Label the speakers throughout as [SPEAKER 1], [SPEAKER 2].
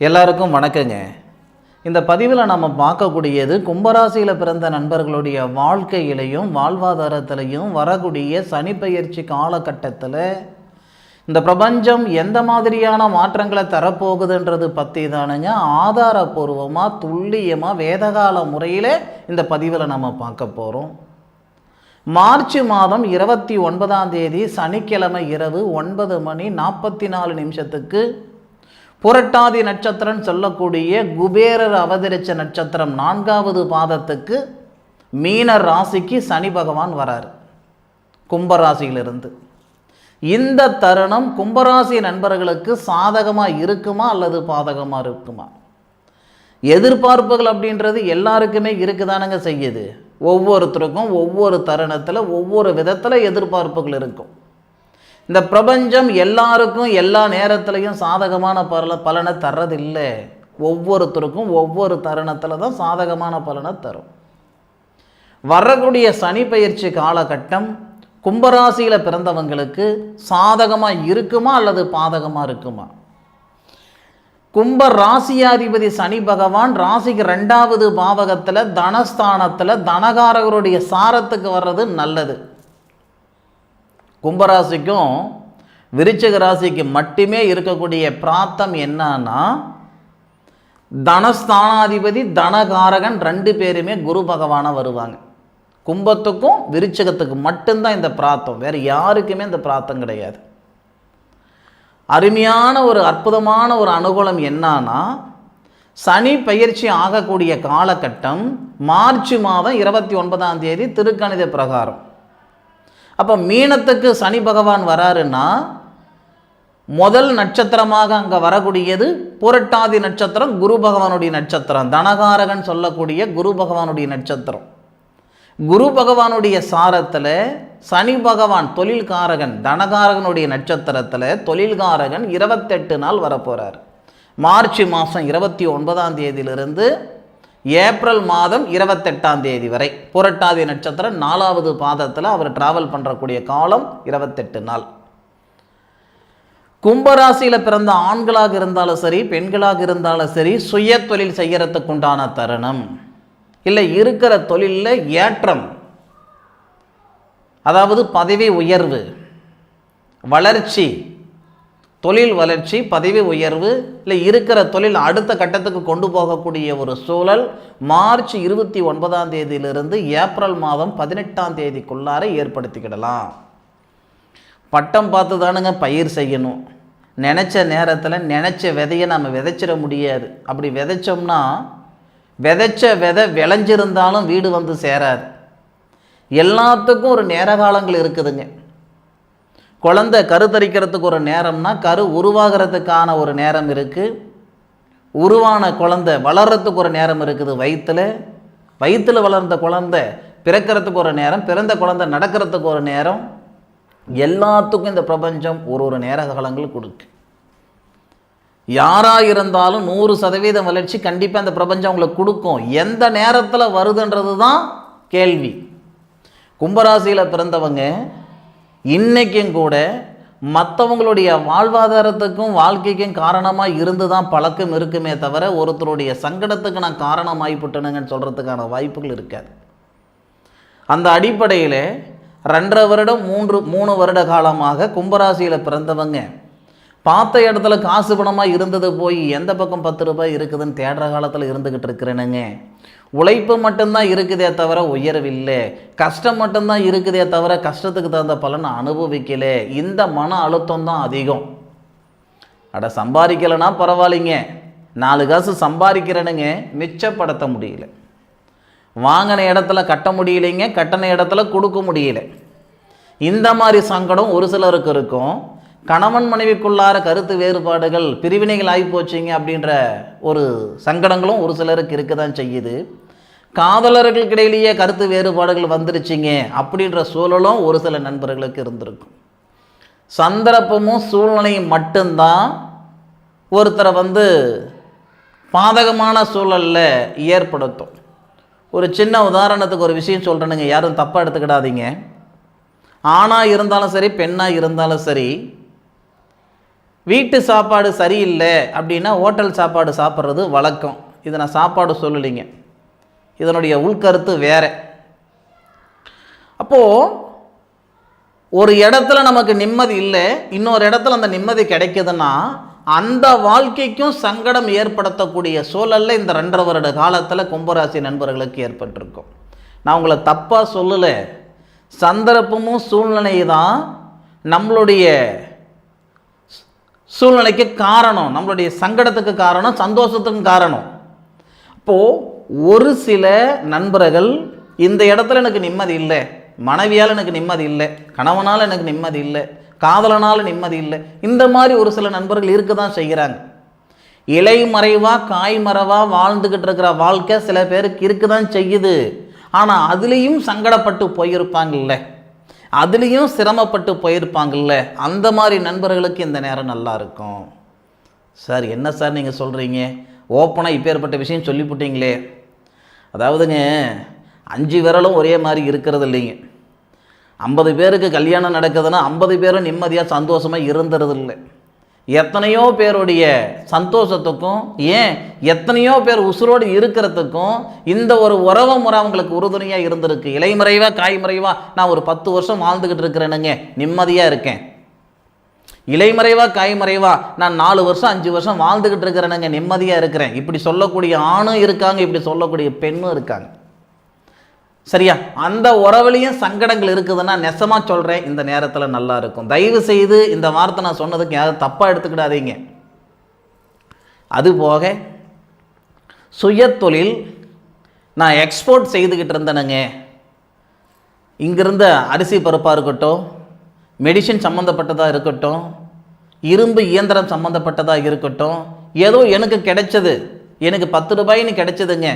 [SPEAKER 1] எல்லாருக்கும் வணக்கங்க. இந்த பதிவில் நம்ம பார்க்கக்கூடியது கும்பராசியில் பிறந்த நண்பர்களுடைய வாழ்க்கையிலையும் வாழ்வாதாரத்திலையும் வரக்கூடிய சனிப்பெயர்ச்சி காலகட்டத்தில் இந்த பிரபஞ்சம் எந்த மாதிரியான மாற்றங்களை தரப்போகுதுன்றது பற்றி தானுங்க ஆதாரபூர்வமாக துல்லியமாக வேதகால முறையில் இந்த பதிவில் நம்ம பார்க்க போகிறோம் மார்ச் மாதம் இருபத்தி ஒன்பதாம் தேதி சனிக்கிழமை இரவு ஒன்பது மணி நாற்பத்தி நாலு நிமிஷத்துக்கு புரட்டாதி நட்சத்திரம் சொல்லக்கூடிய குபேரர் அவதரித்த நட்சத்திரம் நான்காவது பாதத்துக்கு மீன ராசிக்கு சனி பகவான் வரார் கும்பராசியிலிருந்து. இந்த தருணம் கும்பராசி நண்பர்களுக்கு சாதகமாக இருக்குமா அல்லது பாதகமாக இருக்குமா? எதிர்பார்ப்புகள் அப்படின்றது எல்லாருக்குமே இருக்குதானுங்க செய்யுது. ஒவ்வொருத்தருக்கும் ஒவ்வொரு தருணத்தில் ஒவ்வொரு விதத்தில் எதிர்பார்ப்புகள் இருக்கும். இந்த பிரபஞ்சம் எல்லாருக்கும் எல்லா நேரத்துலையும் சாதகமான பல பலனை தர்றதில்லை. ஒவ்வொருத்தருக்கும் ஒவ்வொரு தருணத்தில் தான் சாதகமான பலனை தரும். வரக்கூடிய சனி பயிற்சி காலகட்டம் கும்பராசியில் பிறந்தவங்களுக்கு சாதகமாக இருக்குமா அல்லது பாதகமாக இருக்குமா? கும்ப ராசியாதிபதி சனி பகவான் ராசிக்கு ரெண்டாவது பாவகத்தில் தனஸ்தானத்தில் தனகாரகருடைய சாரத்துக்கு வர்றது நல்லது. கும்பராசிக்கும் விருச்சக ராசிக்கு மட்டுமே இருக்கக்கூடிய பிராத்தம் என்னன்னா தனஸ்தானாதிபதி தனகாரகன் ரெண்டு பேருமே குரு பகவானாக வருவாங்க. கும்பத்துக்கும் விருச்சகத்துக்கு மட்டும்தான் இந்த பிராத்தம் வேறு யாருக்குமே இந்த பிராத்தம் கிடையாது. அருமையான ஒரு அற்புதமான ஒரு அனுகூலம் என்னன்னா சனி பயிற்சி ஆகக்கூடிய காலகட்டம் மார்ச் மாதம் இருபத்தி ஒன்பதாம் தேதி திருக்கணித பிரகாரம். அப்போ மீனத்துக்கு சனி பகவான் வராருன்னா முதல் நட்சத்திரமாக அங்கே வரக்கூடியது புரட்டாதி நட்சத்திரம் குரு பகவானுடைய நட்சத்திரம். தனகாரகன் சொல்லக்கூடிய குரு பகவானுடைய நட்சத்திரம். குரு பகவானுடைய சாரத்தில் சனி பகவான் தொழில்காரகன் தனகாரகனுடைய நட்சத்திரத்தில் தொழில்காரகன் இருபத்தெட்டு நாள் வரப்போகிறார் மார்ச் மாதம் இருபத்தி ஒன்பதாம் தேதியிலிருந்து ஏப்ரல் மாதம் இருபத்தெட்டாம் தேதி வரை புரட்டாதி நட்சத்திரம் நாலாவது பாதத்தில் அவர் டிராவல் பண்ணுறக்கூடிய காலம் இருபத்தெட்டு நாள். கும்பராசியில் பிறந்த ஆண்களாக இருந்தாலும் சரி பெண்களாக இருந்தாலும் சரி சுய தொழில் செய்கிறதுக்கு உண்டான தருணம். இல்லை இருக்கிற தொழிலில் ஏற்றம். அதாவது பதவி உயர்வு வளர்ச்சி தொழில் வளர்ச்சி பதவி உயர்வு இல்லை இருக்கிற தொழில் அடுத்த கட்டத்துக்கு கொண்டு போகக்கூடிய ஒரு சூழல் மார்ச் இருபத்தி ஒன்பதாம் தேதியிலிருந்து ஏப்ரல் மாதம் பதினெட்டாம் தேதிக்குள்ளார ஏற்படுத்திக்கிடலாம். பட்டம் பார்த்து தானுங்க பயிர் செய்யணும். நினச்ச நேரத்தில் நினச்ச விதையை நம்ம விதைச்சிட முடியாது. அப்படி விதைச்சோம்னா விதைச்ச விதை விளைஞ்சிருந்தாலும் வீடு வந்து சேராது. எல்லாத்துக்கும் ஒரு நேர காலங்கள் இருக்குதுங்க. குழந்தை கருத்தரிக்கிறதுக்கு ஒரு நேரம்னா கரு உருவாகிறதுக்கான ஒரு நேரம் இருக்குது உருவான குழந்தை வளர்கிறதுக்கு ஒரு நேரம் இருக்குது வயிற்றில் வயிற்றில் வளர்ந்த குழந்தை பிறக்கிறதுக்கு ஒரு நேரம் பிறந்த குழந்தை நடக்கிறதுக்கு ஒரு நேரம். எல்லாத்துக்கும் இந்த பிரபஞ்சம் ஒரு ஒரு நேர காலங்கள் கொடுக்கு. யாராக இருந்தாலும் நூறு சதவீதம் வளர்ச்சி கண்டிப்பாக அந்த பிரபஞ்சம் உங்களுக்கு கொடுக்கும். எந்த நேரத்தில் வருதுன்றது தான் கேள்வி. கும்பராசியில் பிறந்தவங்க இன்றைக்கும் கூட மற்றவங்களுடைய வாழ்வாதாரத்துக்கும் வாழ்க்கைக்கும் காரணமாக இருந்து தான் பழக்கம் இருக்குமே தவிர ஒருத்தருடைய சங்கடத்துக்கு நான் காரணமாகிவிட்டனுங்கன்னு சொல்கிறதுக்கான வாய்ப்புகள் இருக்காது. அந்த அடிப்படையில் ரெண்டரை வருடம் மூன்று மூணு வருட காலமாக கும்பராசியில் பிறந்தவங்க பார்த்த இடத்துல காசு பணமாக இருந்தது போய் எந்த பக்கம் பத்து ரூபாய் இருக்குதுன்னு தேடுற காலத்தில் இருந்துக்கிட்டு இருக்கிறேனுங்க. உழைப்பு மட்டும்தான் இருக்குதே தவிர உயர்வில்லை. கஷ்டம் மட்டும்தான் இருக்குதே தவிர கஷ்டத்துக்கு தகுந்த பலனை அனுபவிக்கல. இந்த மன அழுத்தம் தான் அதிகம். அட சம்பாதிக்கலைன்னா பரவாயில்லைங்க. நாலு காசு சம்பாதிக்கிறேனுங்க. மிச்சப்படுத்த முடியல. வாங்கின இடத்துல கட்ட முடியலைங்க. கட்டின இடத்துல கொடுக்க முடியல. இந்த மாதிரி சங்கடம் ஒரு சிலருக்கு இருக்கும். கணவன் மனைவிக்குள்ளார கருத்து வேறுபாடுகள் பிரிவினைகள் ஆகி போச்சுங்க அப்படின்ற ஒரு சங்கடங்களும் ஒரு சிலருக்கு இருக்க தான் செய்யுது. காதலர்களுக்கிடையிலேயே கருத்து வேறுபாடுகள் வந்துருச்சுங்க அப்படின்ற சூழலும் ஒரு சில நண்பர்களுக்கு இருந்திருக்கும். சந்தர்ப்பமும் சூழ்நிலையும் மட்டும்தான் ஒருத்தரை வந்து பாதகமான சூழலில் ஏற்படுத்தும். ஒரு சின்ன உதாரணத்துக்கு ஒரு விஷயம் சொல்கிறேனுங்க யாரும் தப்பாக எடுத்துக்கிடாதீங்க. ஆணாக இருந்தாலும் சரி பெண்ணாக இருந்தாலும் சரி வீட்டு சாப்பாடு சரியில்லை அப்படின்னா ஹோட்டல் சாப்பாடு சாப்பிட்றது வழக்கம். இதை நான் சாப்பாடு சொல்லலைங்க. இதனுடைய உள்கருத்து வேற. அப்போது ஒரு இடத்துல நமக்கு நிம்மதி இல்லை இன்னொரு இடத்துல அந்த நிம்மதி கிடைக்குதுன்னா அந்த வாழ்க்கைக்கும் சங்கடம் ஏற்படுத்தக்கூடிய சூழல்ல இந்த ரெண்டரை வருட காலத்தில் கும்பராசி நண்பர்களுக்கு ஏற்பட்டிருக்கும். நான் உங்களை தப்பாக சொல்லலை. சந்தர்ப்பமும் சூழ்நிலை தான் நம்மளுடைய சூழ்நிலைக்கு காரணம் நம்மளுடைய சங்கடத்துக்கு காரணம் சந்தோஷத்துக்கு காரணம். அப்போது ஒரு சில நண்பர்கள் இந்த இடத்துல எனக்கு நிம்மதி இல்லை மனைவியால் எனக்கு நிம்மதி இல்லை கணவனால் எனக்கு நிம்மதி இல்லை காதலனால் நிம்மதி இல்லை இந்த மாதிரி ஒரு சில நண்பர்கள் இருக்க தான் செய்கிறாங்க இலைமறைவாக காய்மறைவாக வாழ்ந்துக்கிட்டு இருக்கிற வாழ்க்கை சில பேருக்கு இருக்க தான் செய்யுது. ஆனால் அதுலேயும் சங்கடப்பட்டு போயிருப்பாங்கல்ல. அதுலேயும் சிரமப்பட்டு போயிருப்பாங்கல்ல. அந்த மாதிரி நண்பர்களுக்கு இந்த நேரம் நல்லா இருக்கும். சார் என்ன சார் நீங்கள் சொல்கிறீங்க ஓப்பனாக இப்பேற்பட்ட விஷயம் சொல்லிவிட்டீங்களே அதாவதுங்க அஞ்சு விரலும் ஒரே மாதிரி இருக்கிறது இல்லைங்க ஐம்பது பேருக்கு கல்யாணம் நடக்குதுன்னா ஐம்பது பேரும் நிம்மதியாக சந்தோஷமாக இருந்துறது இல்லை எத்தனையோ பேருடைய சந்தோஷத்துக்கும் ஏன் எத்தனையோ பேர் உசுரோடு இருக்கிறதுக்கும் இந்த ஒரு உறவு முறை அவங்களுக்கு உறுதுணையாக இருந்திருக்கு. இலைமறைவாக காய்மறைவாக நான் ஒரு பத்து வருஷம் வாழ்ந்துக்கிட்டு இருக்கிறேனுங்க. நிம்மதியாக இருக்கேன். இலைமறைவாக காய்மறைவாக நான் நாலு வருஷம் அஞ்சு வருஷம் வாழ்ந்துக்கிட்டு இருக்கிறேனுங்க. நிம்மதியாக இருக்கிறேன். இப்படி சொல்லக்கூடிய ஆணும் இருக்காங்க இப்படி சொல்லக்கூடிய பெண்ணும் இருக்காங்க. சரியா? அந்த உறவுலையும் சங்கடங்கள் இருக்குதுன்னா நெசமாக சொல்கிறேன் இந்த நேரத்தில் நல்லா இருக்கும். தயவு செய்து இந்த வார்த்தை நான் சொன்னதுக்கு யாரும் தப்பாக எடுத்துக்கிடாதீங்க. அதுபோக சுயத்தொழில் நான் எக்ஸ்போர்ட் செய்துக்கிட்டு இருந்தேனுங்க. இங்கிருந்த அரிசி பருப்பாக இருக்கட்டும் மெடிசின் சம்மந்தப்பட்டதாக இருக்கட்டும் இரும்பு இயந்திரம் சம்மந்தப்பட்டதாக இருக்கட்டும் ஏதோ எனக்கு கிடைச்சது. எனக்கு பத்து ரூபாய்னு கிடைச்சதுங்க.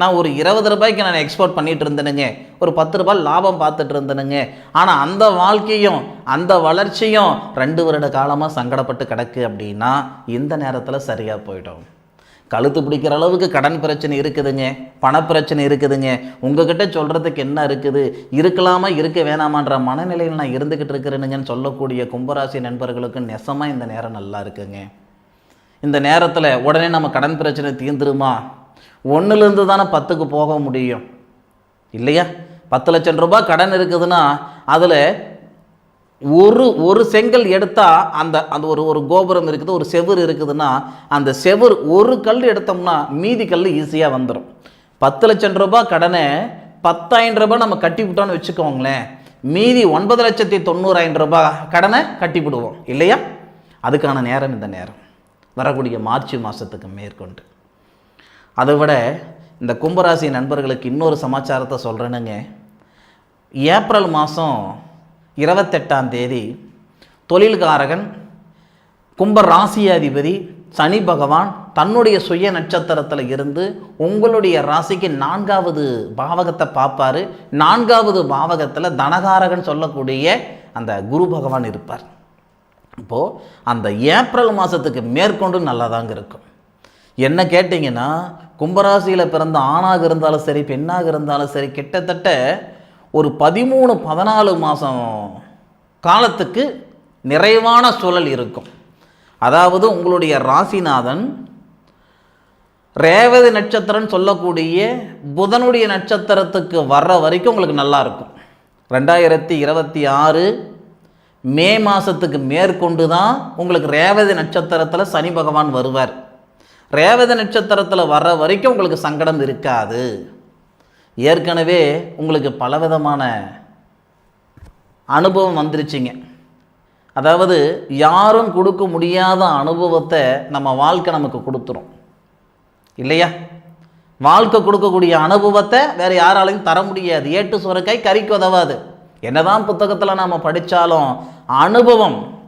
[SPEAKER 1] நான் ஒரு இருபது ரூபாய்க்கு நான் எக்ஸ்போர்ட் பண்ணிட்டு இருந்தேனுங்க. ஒரு பத்து ரூபாய் லாபம் பார்த்துட்டு இருந்தேனுங்க. ஆனால் அந்த வாழ்க்கையும் அந்த வளர்ச்சியும் ரெண்டு வருட காலமாக சங்கடப்பட்டு கிடக்கு அப்படின்னா இந்த நேரத்தில் சரியாக போயிடும். கழுத்து பிடிக்கிற அளவுக்கு கடன் பிரச்சனை இருக்குதுங்க. பணப்பிரச்சனை இருக்குதுங்க. உங்ககிட்ட சொல்கிறதுக்கு என்ன இருக்குது? இருக்கலாமா இருக்க வேணாமான்ற மனநிலையில் நான் இருந்துக்கிட்டு இருக்கிறேனுங்கன்னு சொல்லக்கூடிய கும்பராசி நண்பர்களுக்கு நெசமாக இந்த நேரம் நல்லா இருக்குங்க. இந்த நேரத்தில் உடனே நம்ம கடன் பிரச்சனை தீர்ந்துருமா? ஒன்றுலேருந்து தானே பத்துக்கு போக முடியும். இல்லையா? பத்து லட்சம் ரூபாய் கடன் இருக்குதுன்னா அதில் ஒரு ஒரு செங்கல் எடுத்தால் அந்த அந்த ஒரு ஒரு கோபுரம் இருக்குது ஒரு செவுரு இருக்குதுன்னா அந்த செவுர் ஒரு கல் எடுத்தோம்னா மீதி கல் ஈஸியாக வந்துடும் பத்து லட்சம் ரூபாய் கடனை பத்தாயிரம் ரூபாய் நம்ம கட்டி விட்டோம்னு வச்சுக்கோங்களேன். மீதி ஒன்பது லட்சத்தி தொண்ணூறாயிரம் ரூபாய் கடனை கட்டிவிடுவோம் இல்லையா? அதுக்கான நேரம் இந்த நேரம். வரக்கூடிய மார்ச் மாதத்துக்கு மேற்கொண்டு. அதை விட இந்த கும்பராசி நண்பர்களுக்கு இன்னொரு சமாச்சாரத்தை சொல்கிறேனுங்க ஏப்ரல் மாதம் இருபத்தெட்டாம் தேதி தொழில்காரகன் கும்ப ராசியாதிபதி சனி பகவான் தன்னுடைய சுய நட்சத்திரத்தில் இருந்து உங்களுடைய ராசிக்கு நான்காவது பாவகத்தை பார்ப்பாரு. நான்காவது பாவகத்தில் தனகாரகன் சொல்லக்கூடிய அந்த குரு பகவான் இருப்பார். இப்போது அந்த ஏப்ரல் மாதத்துக்கு மேற்கொண்டு நல்லாதாங்க இருக்கும். என்ன கேட்டிங்கன்னா கும்பராசியில் பிறந்த ஆணாக இருந்தாலும் சரி பெண்ணாக இருந்தாலும் சரி கிட்டத்தட்ட ஒரு பதிமூணு பதினாலு மாதம் காலத்துக்கு நிறைவான சூழல் இருக்கும். அதாவது உங்களுடைய ராசிநாதன் ரேவதி நட்சத்திரம்னு சொல்லக்கூடிய புதனுடைய நட்சத்திரத்துக்கு வர்ற வரைக்கும் உங்களுக்கு நல்லா இருக்கும். ரெண்டாயிரத்தி இருபத்தி ஆறு மே மாதத்துக்கு மேற்கொண்டு தான் உங்களுக்கு ரேவதி நட்சத்திரத்தில் சனி பகவான் வருவார். ரேவத நட்சத்திரத்தில் வர்ற வரைக்கும் உங்களுக்கு சங்கடம் இருக்காது. ஏற்கனவே உங்களுக்கு பலவிதமான அனுபவம் வந்துருச்சிங்க. அதாவது யாரும் கொடுக்க முடியாத அனுபவத்தை நம்ம வாழ்க்கை நமக்கு கொடுத்துரும். இல்லையா? வாழ்க்கை கொடுக்கக்கூடிய அனுபவத்தை வேறு யாராலையும் தர முடியாது. ஏட்டு சுரக்காய் கறிக்கு உதவாது. என்னதான் புத்தகத்தில் நாம் படித்தாலும் அனுபவம்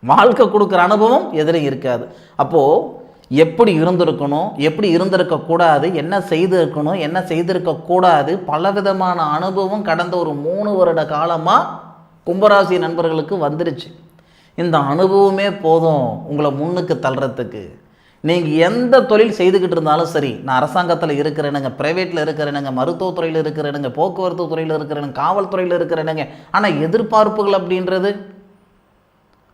[SPEAKER 1] வாழ்க்கை கொடுக்குற அனுபவம் எதிரும் இருக்காது. அப்போது எப்படி இருந்திருக்கணும் எப்படி இருந்திருக்கக்கூடாது என்ன செய்திருக்கணும் என்ன செய்திருக்கக்கூடாது பலவிதமான அனுபவம் கடந்த ஒரு மூணு வருட காலமாக கும்பராசி நண்பர்களுக்கு வந்துருச்சு. இந்த அனுபவமே போதும் உங்களை முன்னுக்கு தள்ளுறதுக்கு. நீங்கள் எந்த தொழில் செய்துக்கிட்டு இருந்தாலும் சரி நான் அரசாங்கத்தில் இருக்கிறேனுங்க ப்ரைவேட்டில் இருக்கிறேனுங்க மருத்துவத்துறையில் இருக்கிறேனுங்க போக்குவரத்து துறையில் இருக்கிறேனுங்க காவல்துறையில் இருக்கிறேனுங்க ஆனால் எதிர்பார்ப்புகள் அப்படின்றது?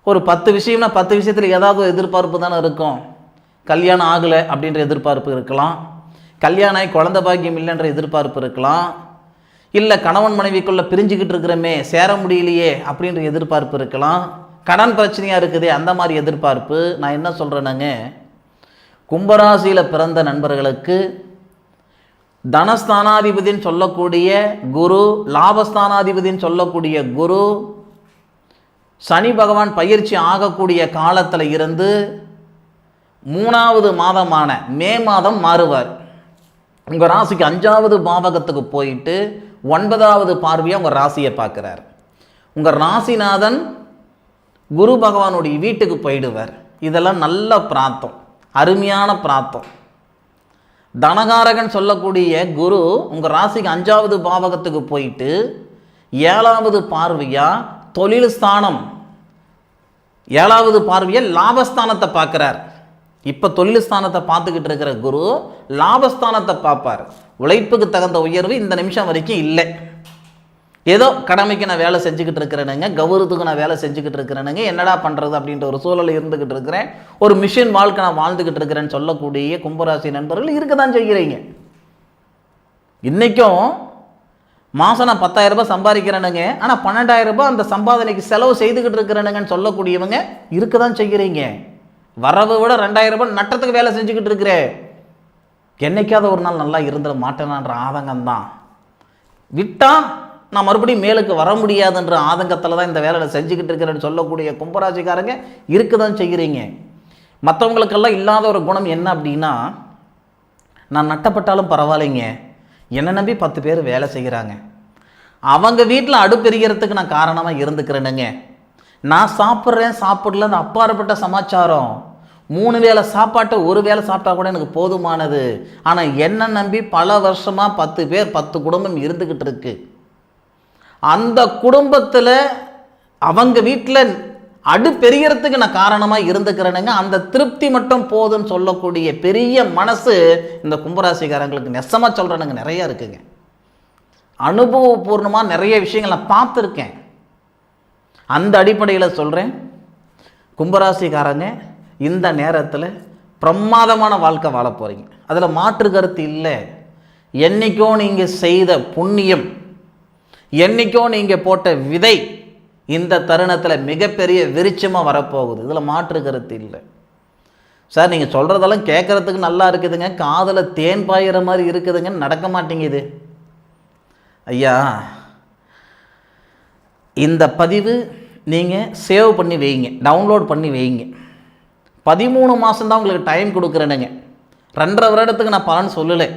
[SPEAKER 1] ஒரு பத்து விஷயம்னா பத்து விஷயத்தில் ஏதாவது எதிர்பார்ப்பு தானே இருக்கும். கல்யாணம் ஆகலை அப்படின்ற எதிர்பார்ப்பு இருக்கலாம். கல்யாணம் ஆகி பாக்கியம் இல்லைன்ற எதிர்பார்ப்பு இருக்கலாம். இல்லை கணவன் மனைவிக்குள்ளே பிரிஞ்சுக்கிட்டு இருக்கிறோமே சேர முடியலையே அப்படின்ற எதிர்பார்ப்பு இருக்கலாம். கடன் பிரச்சனையாக இருக்குதே அந்த மாதிரி எதிர்பார்ப்பு. நான் என்ன சொல்கிறேனுங்க கும்பராசியில் பிறந்த நண்பர்களுக்கு தனஸ்தானாதிபதின்னு சொல்லக்கூடிய குரு லாபஸ்தானாதிபதின்னு சொல்லக்கூடிய குரு சனி பகவான் பயிற்சி ஆகக்கூடிய காலத்தில் இருந்து மூணாவது மாதமான மே மாதம் மாறுவார். உங்கள் ராசிக்கு அஞ்சாவது பாவகத்துக்கு போயிட்டு ஒன்பதாவது பார்வையாக உங்கள் ராசியை பார்க்குறார். உங்கள் ராசிநாதன் குரு பகவானுடைய வீட்டுக்கு போயிடுவார். இதெல்லாம் நல்ல பிராத்தம் அருமையான பிராத்தம் தனகாரகன் சொல்லக்கூடிய குரு உங்கள் ராசிக்கு அஞ்சாவது பாவகத்துக்கு போயிட்டு ஏழாவது பார்வையாக தொழில் ஸ்தானம் ஏழாவது பார்வையை லாபஸ்தானத்தை பார்க்குறார். இப்போ தொழில் ஸ்தானத்தை பார்த்துக்கிட்டு இருக்கிற குரு லாபஸ்தானத்தை பார்ப்பார். உழைப்புக்கு தகுந்த உயர்வு இந்த நிமிஷம் வரைக்கும் இல்லை. ஏதோ கடமைக்கு நான் வேலை செஞ்சுக்கிட்டு இருக்கிறேனுங்க கௌரவத்துக்கு நான் வேலை செஞ்சுக்கிட்டு இருக்கிறேனுங்க என்னடா பண்ணுறது அப்படின்ற ஒரு சூழல் இருந்துக்கிட்டு இருக்கிறேன். ஒரு மிஷின் வாழ்க்கை நான் வாழ்ந்துக்கிட்டு இருக்கிறேன்னு சொல்லக்கூடிய கும்பராசி நண்பர்கள் இருக்க தான் செய்கிறீங்க. இன்றைக்கும் மாதம் நான் பத்தாயிரம் ரூபாய் சம்பாதிக்கிறேனுங்க ஆனால் பன்னெண்டாயிரம் ரூபாய் அந்த சம்பாதனைக்கு செலவு செய்துக்கிட்டு இருக்கிறேனுங்கன்னு சொல்லக்கூடியவங்க இருக்க தான் செய்கிறீங்க. வரவை விட ரெண்டாயிரம் ரூபாய் நட்டத்துக்கு வேலை செஞ்சுக்கிட்டு இருக்கிறேன் என்னைக்காவது ஒரு நாள் நல்லா இருந்துட மாட்டேனான்ற ஆதங்கம் தான் விட்டால் நான் மறுபடியும் மேலுக்கு வர முடியாதுன்ற ஆதங்கத்தில் தான் இந்த வேலையை செஞ்சுக்கிட்டு இருக்கிறேன்னு சொல்லக்கூடிய கும்பராசிக்காரங்க இருக்க தான் செய்கிறீங்க மற்றவங்களுக்கெல்லாம் இல்லாத ஒரு குணம் என்ன அப்படின்னா நான் நட்டப்பட்டாலும் பரவாயில்லைங்க. என்னை நம்பி பத்து பேர் வேலை செய்கிறாங்க அவங்க வீட்டில் அடுப்பெரிகிறதுக்கு நான் காரணமாக இருந்துக்கிறேனுங்க. நான் சாப்பிட்றேன் சாப்பிடலன்னு அப்பாற்பட்ட சமாச்சாரம். மூணு வேளை சாப்பாட்டை ஒரு வேளை சாப்பிட்டா கூட எனக்கு போதுமானது. ஆனால் என்னை நம்பி பல வருஷமாக பத்து பேர் பத்து குடும்பம் இருந்துக்கிட்டு இருக்கு. அந்த குடும்பத்தில் அவங்க வீட்டில் அடுப்பெரியறதுக்கு நான் காரணமாக இருந்துக்கிறேனுங்க. அந்த திருப்தி மட்டும் போதும்னு சொல்லக்கூடிய பெரிய மனசு இந்த கும்பராசிக்காரங்களுக்கு நெசமாக சொல்கிறேனுங்க நிறையா இருக்குங்க. அனுபவபூர்ணமாக நிறைய விஷயங்கள் நான் பார்த்துருக்கேன். அந்த அடிப்படையில் சொல்கிறேன் கும்பராசிக்காரங்க இந்த நேரத்தில் பிரமாதமான வாழ்க்கை வாழ போகிறீங்க அதில் மாற்று கருத்து இல்லை. என்றைக்கோ நீங்கள் செய்த புண்ணியம் என்றைக்கோ நீங்கள் போட்ட விதை இந்த தருணத்தில் மிகப்பெரிய விருச்சமாக வரப்போகுது. இதில் மாற்று கருத்து இல்லை. சார் நீங்கள் சொல்கிறதெல்லாம் கேட்குறதுக்கு நல்லா இருக்குதுங்க. காதில் தேன் பாயிற மாதிரி இருக்குதுங்க. நடக்க மாட்டேங்குது ஐயா இந்த பதிவு நீங்கள் சேவ் பண்ணி வைங்க. டவுன்லோட் பண்ணி வைங்க. பதிமூணு மாதம் தான் உங்களுக்கு டைம் கொடுக்குறேனுங்க ரெண்டரை வருடத்துக்கு நான் பலன் சொல்லலை.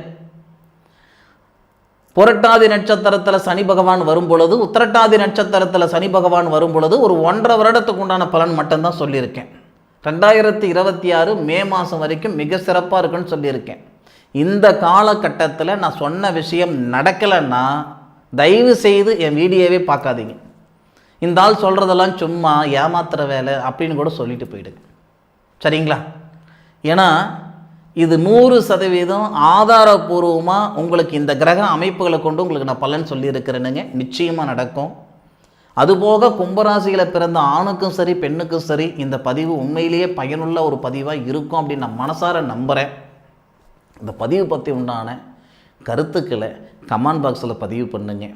[SPEAKER 1] புரட்டாதி நட்சத்திரத்தில் சனி பகவான் வரும் பொழுது உத்திரட்டாதி நட்சத்திரத்தில் சனி பகவான் வரும் பொழுது ஒரு ஒன்றரை வருடத்துக்கு உண்டான பலன் மட்டும்தான் சொல்லியிருக்கேன். ரெண்டாயிரத்தி இருபத்தி ஆறு மே மாதம் வரைக்கும் மிக சிறப்பாக இருக்குன்னு சொல்லியிருக்கேன். இந்த காலகட்டத்தில் நான் சொன்ன விஷயம் நடக்கலைன்னா தயவு செய்து என் வீடியோவே பார்க்காதீங்க. இந்த ஆள் சொல்கிறதெல்லாம் சும்மா ஏமாத்துகிற வேலை அப்படின்னு கூட சொல்லிட்டு போயிடுங்க. சரிங்களா? ஏன்னா இது நூறு சதவீதம் ஆதாரபூர்வமாக உங்களுக்கு இந்த கிரக அமைப்புகளை கொண்டு உங்களுக்கு நான் பலன் சொல்லியிருக்கிறேனுங்க. நிச்சயமாக நடக்கும். அதுபோக கும்பராசியில் பிறந்த ஆணுக்கும் சரி பெண்ணுக்கும் சரி இந்த பதிவு உண்மையிலேயே பயனுள்ள ஒரு பதிவாக இருக்கும் அப்படின்னு நான் மனசார நம்புகிறேன் இந்த பதிவு பற்றி உண்டான கருத்துக்களை கமெண்ட் பாக்ஸில் பதிவு பண்ணுங்கள்